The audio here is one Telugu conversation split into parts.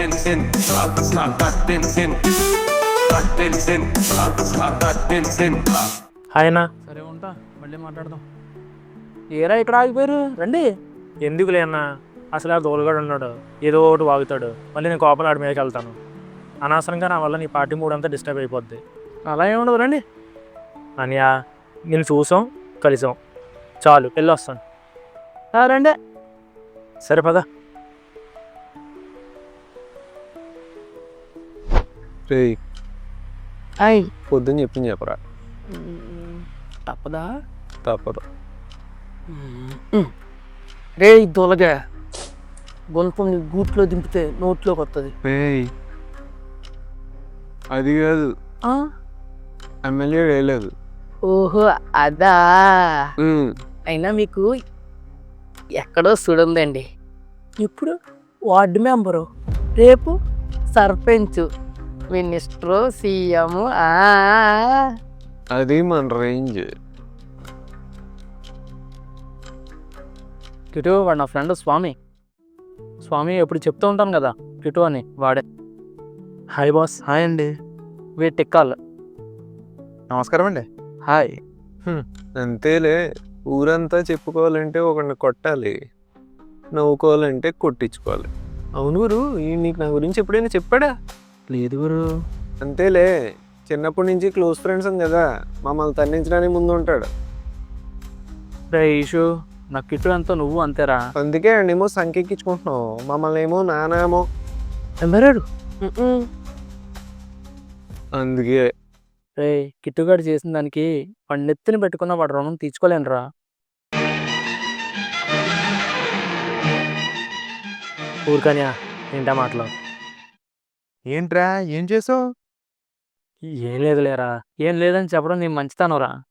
హాయ్ అన్న. సరే ఉంటా మళ్ళీ మాట్లాడదాం. ఏరా ఇక్కడ ఆగిపోయారు? రండి. ఎందుకులే అన్న? అసలు ఆ దోలుగాడు ఉన్నాడు. ఏదో ఒకటి వాగుతాడు. మళ్ళీ నేను కోపం ఆడి మీదకి వెళ్తాను. అనవసరంగా నా వల్ల నీ పార్టీ మూడ్ అంతా డిస్టర్బ్ అయిపోద్ది. అలా ఏమి ఉండదు రండి. అనియా నేను చూసాం కలిసాం. చాలు వెళ్ళి వస్తాను రండి. సరే పద. రే అయ్ పొద్దున్న చెప్పింది చెప్పరా తప్పదా తప్పదు రే దొలగా గొంతుని గూట్లో దింపితే నోట్లోకి వస్తుంది అది కాదు ఎమ్మెల్యే వేయలేదు ఓహో అదా అయినా మీకు ఎక్కడో చూడుందండి ఇప్పుడు వార్డు మెంబరు. రేపు సర్పంచ్. మినిస్టరు సీఎం అది మన రేంజ్. కిటు వాడు నా ఫ్రెండ్ స్వామి. స్వామి ఎప్పుడు చెప్తూ ఉంటాను కదా కిటు అని వాడే. హాయ్ బాస్ హాయ్ అండి. వే టెక్కాల్ నమస్కారం అండి. హాయ్ అంతేలే ఊరంతా చెప్పుకోవాలంటే ఒకరిని కొట్టాలి. నవ్వుకోవాలంటే కొట్టించుకోవాలి. అవును గురు నీకు నా గురించి ఎప్పుడైనా చెప్పాడా? లేదు గురు. అంతేలే చిన్నప్పటి నుంచి క్లోజ్ ఫ్రెండ్స్ కదా మమ్మల్ని తన్నించడానికి ముందు ఉంటాడు. రే ఈషు నా కిట్టు అంతా నువ్వు అంతేరా? అందుకే అండేమో సంకెక్కించుకుంటున్నావు మమ్మల్ని ఏమో నానేమో ఎంబరాడు అందుకే. రే కిట్టుగాడు చేసిన దానికి వాడి నెత్తిని పెట్టుకున్న వాడు రుణం తీర్చుకోలేనురా. ఊరికనియా ఏంటా మాటలు? ఏంట్రా? ఏం చేసావు? ఏం లేదు లేరా ఏం లేదని చెప్పడం నేను మంచితానురా.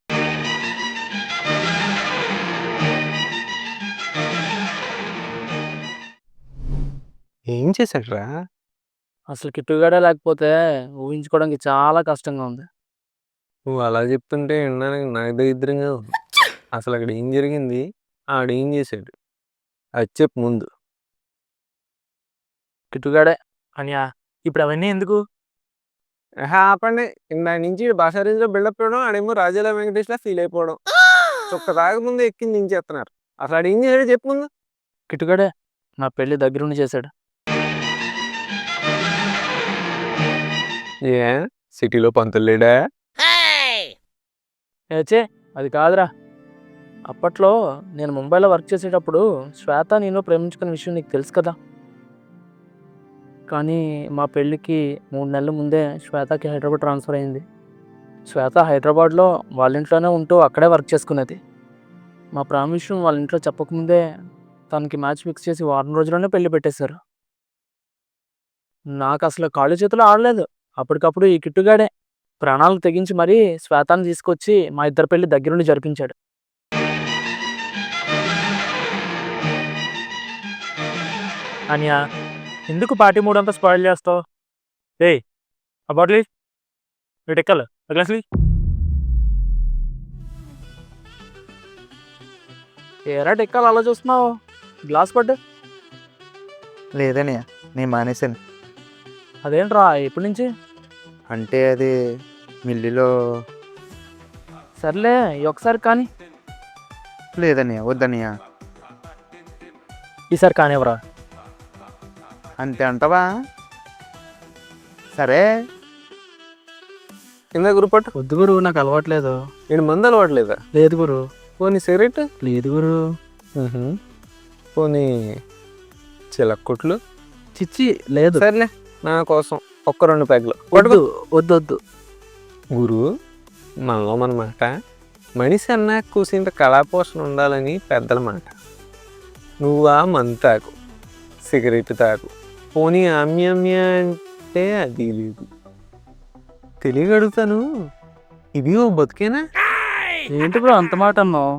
ఏం చేశాడ్రా? అసలు కిట్టుగాడే లేకపోతే ఊహించుకోవడానికి చాలా కష్టంగా ఉంది. నువ్వు అలా చెప్తుంటే వినడానికి నాకు దరిద్రంగా ఉంది. అసలు అక్కడ ఏం జరిగింది? ఆడేం చేశాడు? అది చెప్పు ముందు. కిట్టుగాడే అనియా ఇప్పుడు అవన్నీ ఎందుకు ఆపండి. ఇందా నుంచి భాషా రేంజ్లో బిల్డప్ ఇవ్వడం ఆడేమో రాజాల వెంకటేష్లా ఫీల్ అయిపోవడం. చుక్క తాగముందు ఎక్కి దించేస్తున్నారు అసలు ఆడు ఏం చేశాడు చెప్పు ముందు. కిట్టుగాడే నా పెళ్ళి దగ్గరుండి చేశాడు. ఏ? సిటీలో పంతులు లేడా? ఏచే అది కాదురా. అప్పట్లో నేను ముంబైలో వర్క్ చేసేటప్పుడు శ్వేత నేను ప్రేమించుకున్న విషయం నీకు తెలుసు కదా. కానీ మా పెళ్ళికి మూడు నెలల ముందే శ్వేతకి హైదరాబాద్ ట్రాన్స్ఫర్ అయింది. శ్వేత హైదరాబాద్లో వాళ్ళ ఇంట్లోనే ఉంటూ అక్కడే వర్క్ చేసుకునేది. మా ప్రేమ విషయం వాళ్ళ ఇంట్లో చెప్పకముందే తనకి మ్యాచ్ ఫిక్స్ చేసి వారం రోజుల్లోనే పెళ్ళి పెట్టేశారు. నాకు అసలు కాళ్ళు చేతులు ఆడలేదు. అప్పటికప్పుడు ఈ కిట్టుగాడే ప్రాణాలు తెగించి మరీ శ్వేతాన్ని తీసుకొచ్చి మా ఇద్దరు పెళ్ళి దగ్గరుండి జరిపించాడు. అనియా ఎందుకు పార్టీ మూడ్ అంతా స్పాయిల్ చేస్తావు? ఏయ్ ఆ బాటిల్ వీటి ఎక్కాలి. గ్లాస్లీ ఏరా టెక్కాలు అలా చూస్తున్నావు? గ్లాస్ పడ్డు లేదన్నయ్య నేను మానేశాను. అదేంట్రా ఎప్పటి నుంచి? అంటే అది మిల్లిలో. సర్లే ఈ ఒకసారి కానీ. లేదన్నయ్య వద్దన్నయ్య. ఈసారి కానివ్వరా? అంతే అంటావా? సరే. కింద గురుపట్టు వద్దు గురు నాకు అలవాట్లేదు. నేను మందు అలవాట్లేదా? లేదు గురు. పోనీ సిగరెట్? లేదు గురు. పోనీ చిలక్కొట్లు? చిచ్చి లేదు. సర్లే నా కోసం ఒక్క రెండు పెగ్లు వద్దు వద్దు వద్దు. గురు మనలో మన మాట. మనిషి అన్నా కూసింత కళాపోషణ ఉండాలని పెద్దల మాట. నువ్వా మందు తాకు సిగరెట్ తాకు పోనీ ఆమ్యామ్య అంటే అది లేదు. తెలియగడుగుతాను. ఇది ఓ బతికేనా? ఏంటి బ్రో అంత మాట అన్నావు?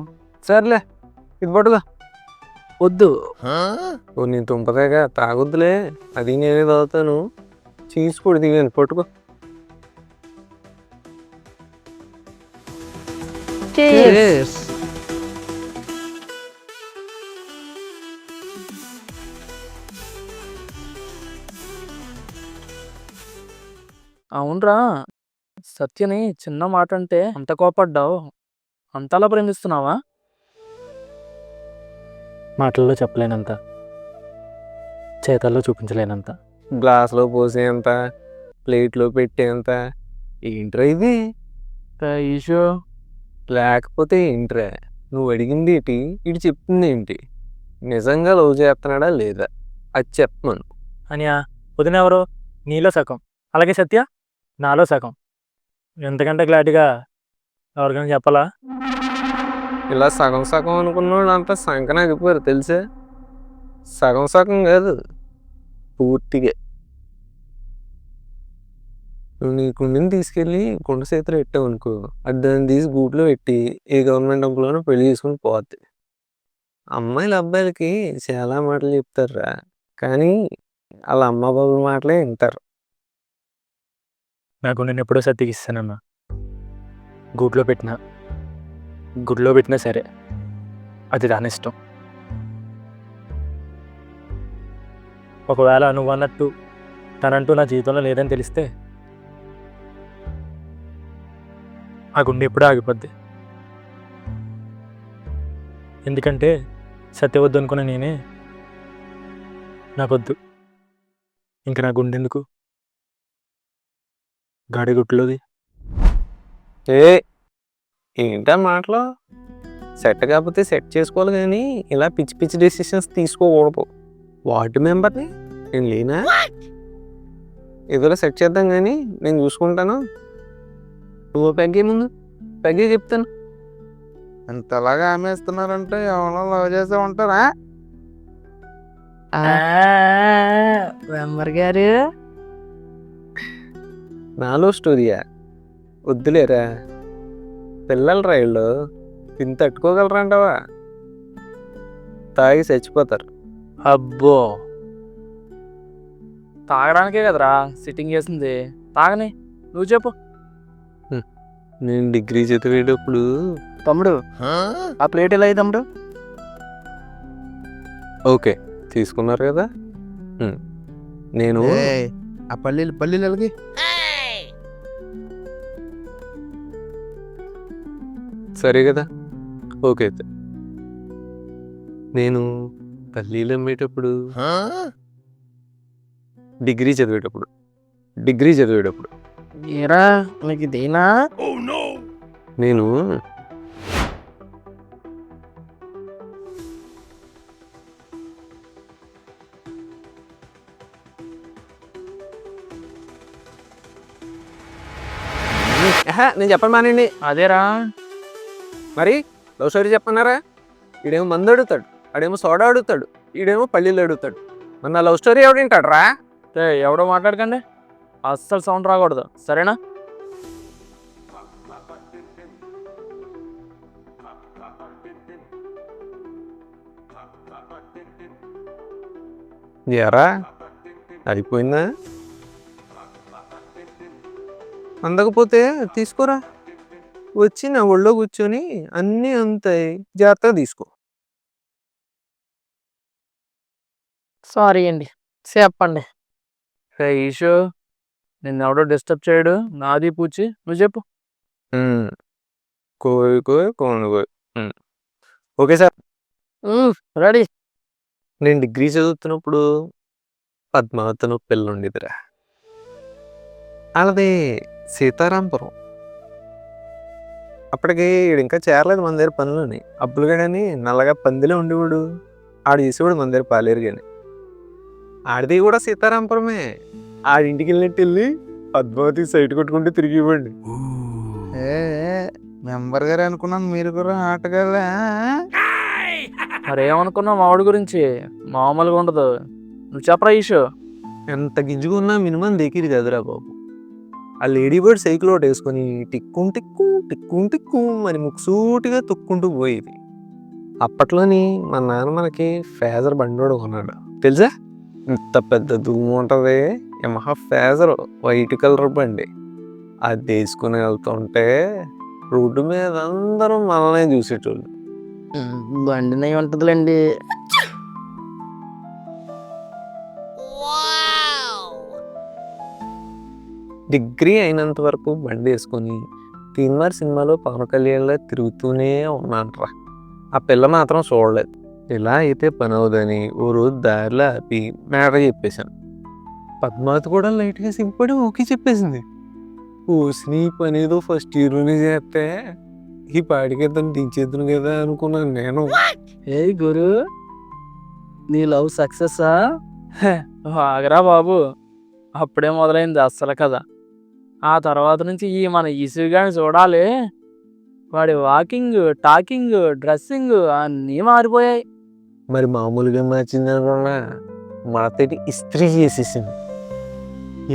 సర్లే ఇది పట్టుగా వద్దు. ఓ నేను తుంపదేగా తాగొద్దులే. అది నేనే తాగుతాను. చీజ్ పొడి దిగాను పట్టుకో. Cheers. అవునరా. సత్యని చిన్న మాట అంటే అంత కోపడ్డావు. అంతలా ప్రేమిస్తున్నావా? మాటల్లో చెప్పలేనంత. చేతల్లో చూపించలేనంత. గ్లాసులో పోసేంత. ప్లేట్లో పెట్టేంత. ఏంట్రా ఇది? ఈషు. లేకపోతే ఏంట్రా? నువ్వు అడిగింది ఏంటి? ఇటు చెప్తుంది ఏంటి? నిజంగా లవ్ చేస్తున్నాడా లేదా? అది చెప్పమను. అనియా వదిన ఎవరు నీలో సగం. అలాగే సత్య? నాలో సగం. ఎంతకంటే క్లారిటీగా ఎవరికైనా చెప్పాలా? ఇలా సగం సగం అనుకున్నాడు అంతా సంకన ఆగిపోయారు తెలుసే? సగం సగం కాదు పూర్తిగా. నువ్వు నీ కుండిని తీసుకెళ్ళి కుండ చేతిలో పెట్టావు అనుకో అది దాన్ని తీసి గూట్లో పెట్టి ఏ గవర్నమెంట్ డబ్బులోనో పెళ్ళి చేసుకుని పోద్ది. అమ్మాయిల అబ్బాయిలకి చాలా మాటలు చెప్తారురా కానీ వాళ్ళ అమ్మ బాబు మాటలే వింటారు. నాకు నేను ఎప్పుడో సత్యకి ఇస్తానన్నా గూట్లో పెట్టినా. గుడ్లో పెట్టినా సరే అది దాని ఇష్టం. ఒకవేళ నువ్వు అన్నట్టు తనంటూ నా జీవితంలో లేదని తెలిస్తే ఆ గుండె ఎప్పుడూ ఆగిపోద్ది. ఎందుకంటే సత్య వద్దు అనుకున్న నేనే నాకొద్దు. ఇంకా నా గుండెందుకు ఎందుకు గాడి గుట్లోది ఏ ఏంటా మాటలు? సెట్ కాకపోతే సెట్ చేసుకోవాలి కానీ ఇలా పిచ్చి పిచ్చి డెసిషన్స్ తీసుకోకూడదు. వార్డు మెంబర్ని నేను లేనా? ఏదో సెట్ చేద్దాం కానీ నేను చూసుకుంటాను. నువ్వు పెగ్గే ముందు పెగ్గే చెప్తాను. అంతలాగా ఆమెస్తున్నారంటే ఎవరో లవ్ చేసే ఉంటారా? వెంబర్ గారు. నాలో స్టోరీయా వద్దులేరా. పిల్లలు రైళ్ళు తిని తట్టుకోగలరంటావా తాగి చచ్చిపోతారు. అబ్బో. తాగడానికే కదరా సిట్టింగ్ చేసింది. తాగని నువ్వు చెప్పు. నేను డిగ్రీ చదివేటప్పుడు తమ్ముడు ఆ ప్లేట్ ఎలా అయ్యి తమ్ముడు? ఓకే తీసుకున్నారు కదా. నేను ఆ పల్లీలు పల్లీలు ఎలాగి సరే కదా? ఓకే అయితే. నేను పల్లీలు అమ్మేటప్పుడు డిగ్రీ చదివేటప్పుడు. డిగ్రీ చదివేటప్పుడు. ఏరా నీకు ఇదేనా? నేను నేను చెప్పను మానండి అదేరా. మరి లవ్ స్టోరీ చెప్పన్నారా? ఈడేమో మందు అడుగుతాడు ఆడేమో సోడా అడుగుతాడు ఈడేమో పల్లీలు అడుగుతాడు. మరి నా లవ్ స్టోరీ ఎవడు వింటాడు రా రే ఎవడో మాట్లాడకండి. అస్సలు సౌండ్ రాకూడదు. సరేనా? ఎరా అయిపోయిందా? అందకపోతే తీసుకోరా. వచ్చి నా ఒళ్ళో కూర్చొని అన్నీ అంతాయి జాగ్రత్తగా తీసుకో. సారీ అండి. చెప్పండి. రే ఈషు నిన్ను ఎవడో డిస్టర్బ్ చేయడు. నాది పూచి. నువ్వు చెప్పు. కోయ్ కోయ్ కోను కోయ్. ఉమ్. Okay sir. రెడీ. నేను డిగ్రీ చదువుతున్నప్పుడు పద్మావతిని ఒక పిల్ల ఉండేదిరా అలాది సీతారాంపురం. అప్పటికి ఇంకా చేరలేదు మన దగ్గర పనులని. అప్పులు కానీ నల్లగా పందిలో ఉండేవాడు. ఆడు చేసేవాడు మన దగ్గర పాలేరు కానీ ఆడిది కూడా సీతారాంపురమే. ఆడింటికి వెళ్ళినట్టు వెళ్ళి పద్మావతి సైట్ కొట్టుకుంటూ తిరిగి ఇవ్వండి. ఏ మెంబర్ గారు అనుకున్నాను మీరు కూడా ఆటగాళ్ళే మరి ఏమనుకున్నావు మావాడి గురించి? మామూలుగా ఉండదు. నువ్వు చెప్పరా ఈషు. ఎంత గింజుకున్నా మినిమం దిగిరి కదరా బాబు. ఆ లేడీ బర్డ్ సైకిల్ ఒకటి వేసుకొని టిక్కు టిక్కు టిక్కు టిక్కు అని ముక్సూటిగా తొక్కుంటూ పోయేది. అప్పట్లోని మా నాన్న మనకి ఫేజర్ బండోడు కొన్నాడు. తెలుసా? ఇంత పెద్ద దుమ్ము ఉంటుంది. యమహా ఫేజర్ వైట్ కలర్ బండి. అది వేసుకుని వెళ్తుంటే రోడ్డు మీద అందరూ మనల్ని చూసేటోళ్ళు. బండినే ఉంటుందిలేండి. డిగ్రీ అయినంత వరకు బండి వేసుకొని తీన్మార్ సినిమాలో పవన్ కళ్యాణ్లో తిరుగుతూనే ఉన్నానరా. ఆ పిల్ల మాత్రం చూడలేదు. ఇలా అయితే పని అవుదని ఓ రోజు దారిలో ఆపి మ్యాటర్ చెప్పేశాను. పద్మావతి కూడా లైట్గా సింపడి ఓకే చెప్పేసింది. ఓసిన ఈ పని ఏదో ఫస్ట్ ఇయర్లోనే చేస్తే ఈ పాడికి ఇద్దరు దించేద్దును కదా అనుకున్నాను నేను. ఏ గురు నీ లవ్ సక్సెస్సా? ఆగరా బాబు. అప్పుడే మొదలైంది అస్సలు కదా ఆ తర్వాత నుంచి ఈ మన ఈసీగాని చూడాలి. వాడి వాకింగ్ టాకింగ్ డ్రెస్సింగ్ అన్నీ మారిపోయాయి. మరి మామూలుగా మార్చింది అనుకున్నా మనతోటి ఇస్త్రీ చేసేసింది.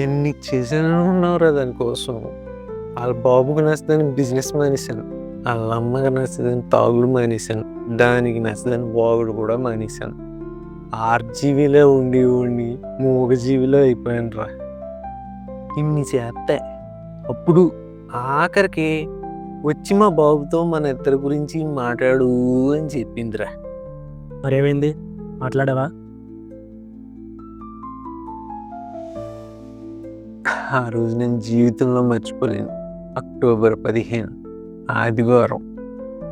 ఎన్ని చేశాను ఉన్నావురా దానికోసం వాళ్ళ బాబుకి నచ్చదని బిజినెస్ మానేశాను. వాళ్ళ అమ్మకి నచ్చదని తాగుడు మానేశాను. దానికి నచ్చదని బాగుడు కూడా మానేశాను. ఆర్జీవిలో ఉండి ఉండి మూగజీవిలో అయిపోయాను రా. ఇన్ని చేస్తే అప్పుడు ఆఖరికి వచ్చి మా బాబుతో మన ఇద్దరి గురించి మాట్లాడు అని చెప్పిందిరా. మరేమైంది? మాట్లాడావా? ఆ రోజు నేను జీవితంలో మర్చిపోలేను. అక్టోబర్ పదిహేను ఆదివారం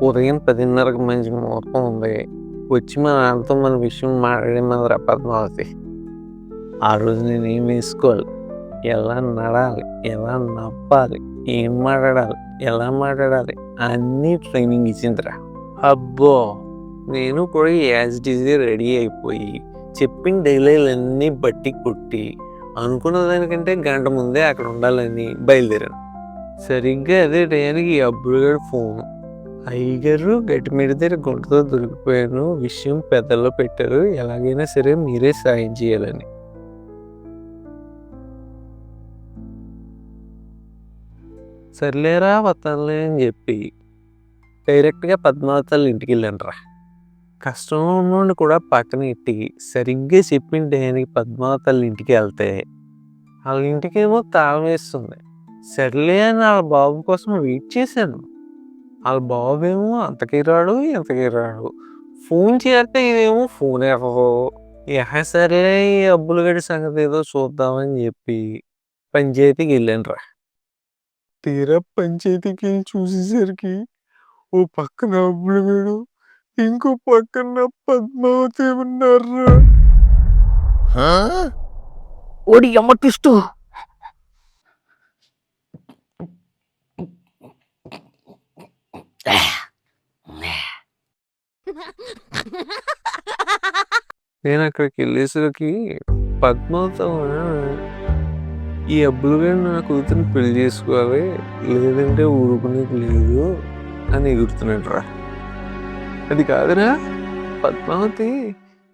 ఉదయం పదిన్నరకు మంచి ముహూర్తం ఉంది. వచ్చి మా నాన్నతో మన విషయం మాట్లాడేమన్నరా పద్మావతి. ఆ రోజు నేను ఏం వేసుకోవాలి? ఎలా నడాలి ఎలా నవ్వాలి ఏం మాట్లాడాలి ఎలా మాట్లాడాలి అన్నీ ట్రైనింగ్ ఇచ్చిందిరా. అబ్బో! నేను కూడా యాజ్ డిజీ రెడీ అయిపోయి చెప్పిన డైలాగులు అన్నీ బట్టి కొట్టి అనుకున్న దానికంటే గంట ముందే అక్కడ ఉండాలని బయలుదేరాను. సరిగ్గా అదే టయానికి అబ్బుడుగాడు ఫోన్. అయ్యగారు గట్టి మీద దగ్గర గుంటతో దొరికిపోయాను విషయం పెద్దల్లో పెట్టారు. ఎలాగైనా సరే మీరే సాయం చేయాలని. సర్లేరా వస్తానులే అని చెప్పి డైరెక్ట్గా పద్మావతాల ఇంటికి వెళ్ళండిరా కష్టం ఉన్నోడిని కూడా పక్కన ఎట్టి సరిగ్గా చెప్పిన టైంకి పద్మావతాల ఇంటికి వెళ్తే వాళ్ళ ఇంటికేమో తాళం వేస్తుంది. సర్లే అని వాళ్ళ బాబు కోసం వెయిట్ చేశాను. వాళ్ళ బాబు ఏమో అంతకి రాడు ఇంతకి రాడు. ఫోన్ చేస్తే ఇదేమో ఫోన్ ఎక్కదు ఇహ సరే ఈ అబ్బులు గడి సంగతి ఏదో చూద్దామని చెప్పి పంచాయతీకి వెళ్ళాను రా తీరా పంచాయతీకి వెళ్ళి చూసేసరికి ఓ పక్కన అబ్బులు గడు ఇంకో పక్కన పద్మావతి ఉన్నారా ఓడి అమ్మ ట్విస్ట్ నేను అక్కడికి వెళ్ళేసరికి పద్మావతి ఈ అబ్బులు గారు నా కూతురిని పెళ్ళి చేసుకోవాలి లేదంటే ఊరుకునేది లేదు అని ఎగురుతున్నాడు రా అది కాదురా పద్మావతి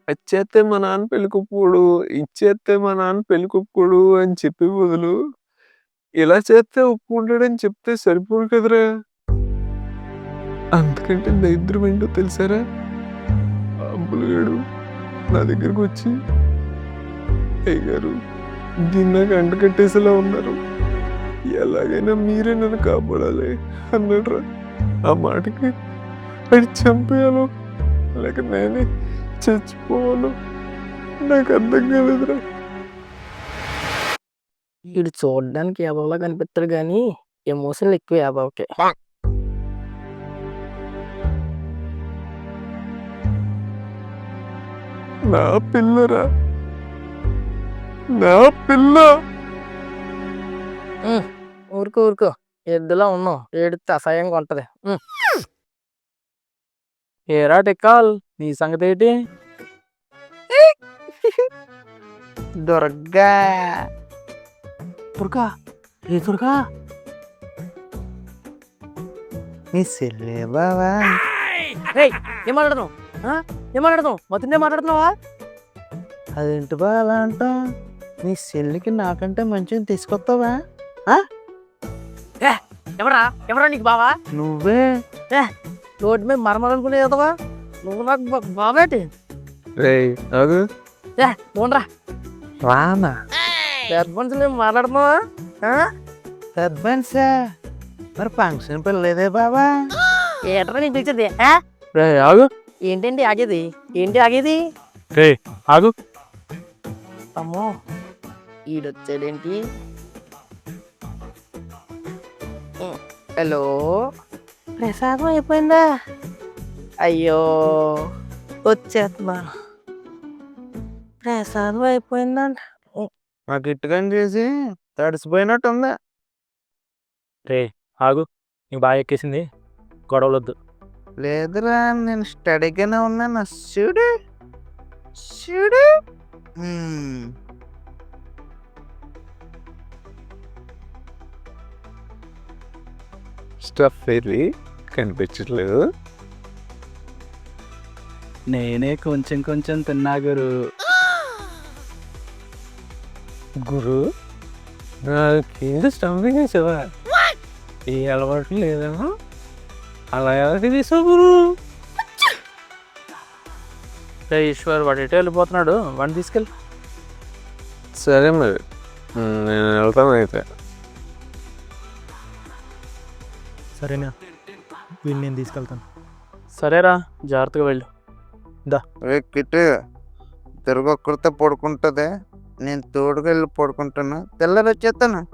వచ్చేస్తే మా నాన్న పెళ్ళికొప్పుడు ఇచ్చేస్తే మా నాన్న పెళ్ళికొప్పుడు అని చెప్పి బదులు ఇలా చేస్తే ఒప్పుకుంటాడని చెప్తే సరిపోదు కదరా. అంతకంటే దరిద్రం ఏంటో తెలుసారా? అబ్బులు గారు నా దగ్గరకు వచ్చి అయ్యగారు దీన్ని నాకు అంట కట్టేసేలా ఉన్నారు. ఎలాగైనా మీరే నన్ను కాపాడాలి అన్నాడు ఆ మాటకి అది చంపేయాలో లేక నేనే చచ్చిపోవాలో నాకు అర్థం కాలేదురా. వీడు చూడడానికి యాభవలా కనిపిస్తాడు కానీ ఎమోషన్లు ఎక్కువ యాభవకే నా పిల్లరా. నా పిల్ల. ఊరుకో ఊరుకో. ఎద్దులా ఉన్నావు ఏడితే అసహ్యంగా ఉంటది. ఏరా టెక్కాల్ నీ సంగతి ఏంటి? దుర్గా. దుర్గా ఏ దుర్గా? నీ సెల్లే బావా. ఏయ్ ఏం మాట్లాడుతున్నావు? ఆ? ఏం మాట్లాడుతున్నావు? మొత్తం మాట్లాడుతున్నావా? అదేంటి బా అలా అంటావు? నీ సెల్లికి నాకంటే మంచిగా తీసుకొస్తావా? ఎవరా ఎవరా నీకు బావా? నువ్వే? రోడ్డు మీద మరమలనుకునే చదవా నువ్వు నాకు బా- బావేటి? రే ఏ పోండ్రా రానా? పెద్ద మనుషులు ఏం మాట్లాడుతున్నావా? పెద్ద మరి ఫంక్షన్ పిల్లలేదే బాబా ఏంట్రా నీకు పిలిచేది? రే ఆగు. ఏంటండి ఆగేది? ఏంటి ఆగేది? రే ఆగు. అమ్మో. ఈడొచ్చాడేంటి? హలో? ప్రసాదం అయిపోయిందా? అయ్యో! వచ్చేస్తున్నా. ప్రసాదం అయిపోయిందంట. నాకు ఇట్టుకని చేసి తడిసిపోయినట్టు ఉంది రే ఆగు. నీకు బాగా ఎక్కేసింది. గొడవలొద్దు. లేదురా నేను స్టడీగానే ఉన్నాను. చూడు. చూడు. స్టఫ్ వెళ్ళి కనిపించట్లేదు. నేనే కొంచెం కొంచెం తిన్నా గురు. గురు నాకేంటి స్టంపింగ్ వేసావా? ఏ అలవాటు లేదేమో? అలా ఎలా తీసావు గురు? రే ఈశ్వర్ వాడు ఎటు వెళ్ళిపోతున్నాడు? వాడిని తీసుకెళ్ళి. సరే మరి. నేను వెళ్తాను అయితే. సరేనా? వీళ్ళు నేను తీసుకెళ్తాను. సరేరా జాగ్రత్తగా వెళ్ళు. రే కిట్టు తిరుగు ఒక్కరితో పడుకుంటుంది. నేను తోడుగా వెళ్ళి పడుకుంటాను. తెల్లారి వచ్చేస్తాను